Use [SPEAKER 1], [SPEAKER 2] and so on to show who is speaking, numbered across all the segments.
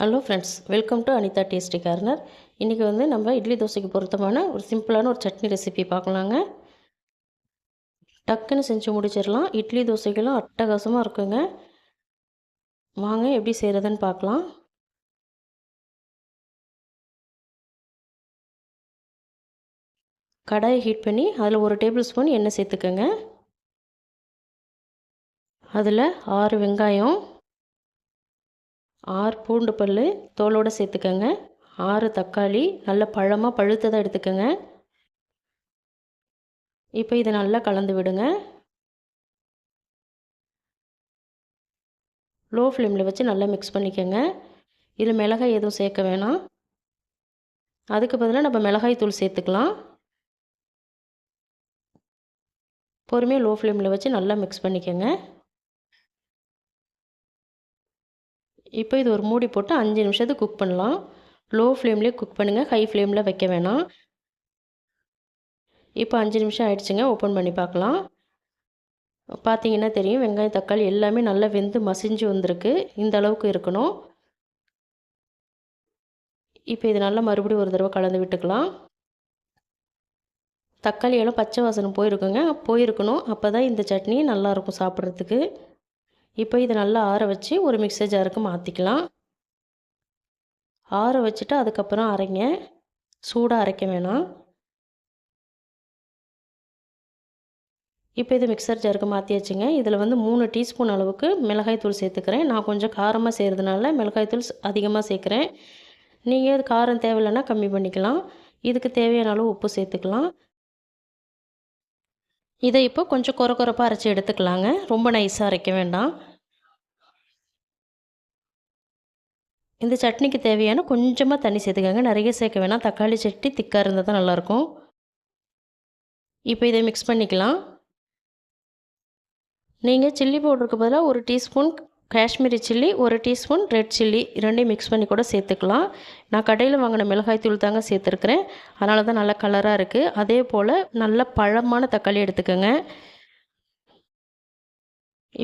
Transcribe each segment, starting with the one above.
[SPEAKER 1] Hello friends welcome to Anitha tasty corner இன்றைக்கி வந்து நம்ம இட்லி தோசைக்கு பொருத்தமான ஒரு சிம்பிளான ஒரு சட்னி ரெசிபி பார்க்கலாங்க. டக்குன்னு செஞ்சு முடிச்சிடலாம். இட்லி தோசைக்கெல்லாம் அட்டகாசமாக இருக்குங்க. வாங்க எப்படி செய்கிறதுன்னு பார்க்கலாம். கடாயை ஹீட் பண்ணி அதில் ஒரு டேபிள் ஸ்பூன் எண்ணெய் சேர்த்துக்கோங்க. அதில் ஆறு வெங்காயம். ஆறு பூண்டு பல் தோலோடு சேர்த்துக்கோங்க. ஆறு தக்காளி நல்ல பழமாக பழுத்ததாக எடுத்துக்கோங்க. இப்போ இதை நல்லா கலந்து விடுங்க. லோ ஃப்ளேமில் வச்சு நல்லா மிக்ஸ் பண்ணிக்கோங்க. இதில் மிளகாய் எதுவும் சேர்க்க வேணாம். அதுக்கு பதிலாக நம்ம மிளகாய் தூள் சேர்த்துக்கலாம். பொறுமையாக லோ ஃப்ளேமில் வச்சு நல்லா மிக்ஸ் பண்ணிக்கோங்க. இப்போ இது ஒரு மூடி போட்டு அஞ்சு நிமிஷத்துக்கு குக் பண்ணலாம். லோ ஃப்ளேம்லேயே குக் பண்ணுங்கள் ஹை ஃப்ளேமில் வைக்க வேணாம். இப்போ அஞ்சு நிமிஷம் ஆயிடுச்சுங்க. ஓப்பன் பண்ணி பார்க்கலாம். பார்த்தீங்கன்னா தெரியும். வெங்காயம் தக்காளி எல்லாமே நல்லா வெந்து மசிஞ்சு வந்திருக்கு. இந்த அளவுக்கு இருக்கணும். இப்போ இது நல்லா மறுபடியும் ஒரு தடவை கலந்து விட்டுக்கலாம். தக்காளி எல்லாம் பச்சை வாசனை போயிருக்குங்க. போயிருக்கணும். அப்போ தான் இந்த சட்னி நல்லாயிருக்கும் சாப்பிட்றதுக்கு. இப்போ இதை நல்லா ஆற வச்சு ஒரு மிக்சர் ஜாருக்கு மாற்றிக்கலாம் ஆற வச்சுட்டு அதுக்கப்புறம் அரைங்க. சூடாக அரைக்க வேணாம். இப்போ இது மிக்சர் ஜாருக்கு மாற்றியாச்சுங்க இதில் வந்து மூணு டீஸ்பூன் அளவுக்கு மிளகாய் தூள் சேர்த்துக்கிறேன். நான் கொஞ்சம் காரமாக செய்கிறதுனால மிளகாய் தூள் அதிகமாக சேர்க்குறேன். நீங்கள் காரம் தேவையில்லைன்னா கம்மி பண்ணிக்கலாம். இதுக்கு தேவையான அளவு உப்பு சேர்த்துக்கலாம். இதை இப்போ கொஞ்சம் குறை குறைப்பாக அரைச்சி எடுத்துக்கலாங்க. ரொம்ப நைஸாக அரைக்க வேண்டாம். இந்த சட்னிக்கு தேவையான கொஞ்சமாக தண்ணி சேர்த்துக்கோங்க. நிறைய சேர்க்க வேணாம். தக்காளி சட்னி திக்காக இருந்தால் தான் நல்லாயிருக்கும். இப்போ இதை மிக்ஸ் பண்ணிக்கலாம். நீங்கள் சில்லி பவுடருக்கு பதிலாக ஒரு டீஸ்பூன் காஷ்மீரி சில்லி ஒரு டீஸ்பூன் ரெட் சில்லி ரெண்டையும் மிக்ஸ் பண்ணி கூட சேர்த்துக்கலாம். நான் கடையில் வாங்கின மிளகாய் தூள் தாங்க சேர்த்துருக்குறேன். அதனால தான் நல்லா கலராக இருக்குது அதே போல் நல்ல பழமான தக்காளி எடுத்துக்கோங்க.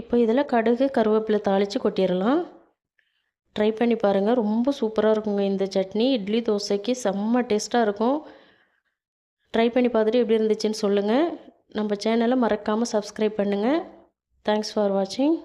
[SPEAKER 1] இப்போ இதில் கடுகு கருவேப்பிலை தாளித்து கொட்டிடலாம். ட்ரை பண்ணி பாருங்கள் ரொம்ப சூப்பராக இருக்குங்க இந்த சட்னி. இட்லி தோசைக்கு செம்ம டேஸ்ட்டாக இருக்கும். ட்ரை பண்ணி பார்த்துட்டு எப்படி இருந்துச்சுன்னு சொல்லுங்கள் நம்ம சேனலை மறக்காமல் சப்ஸ்கிரைப் பண்ணுங்கள் தேங்க்ஸ் ஃபார் வாட்சிங்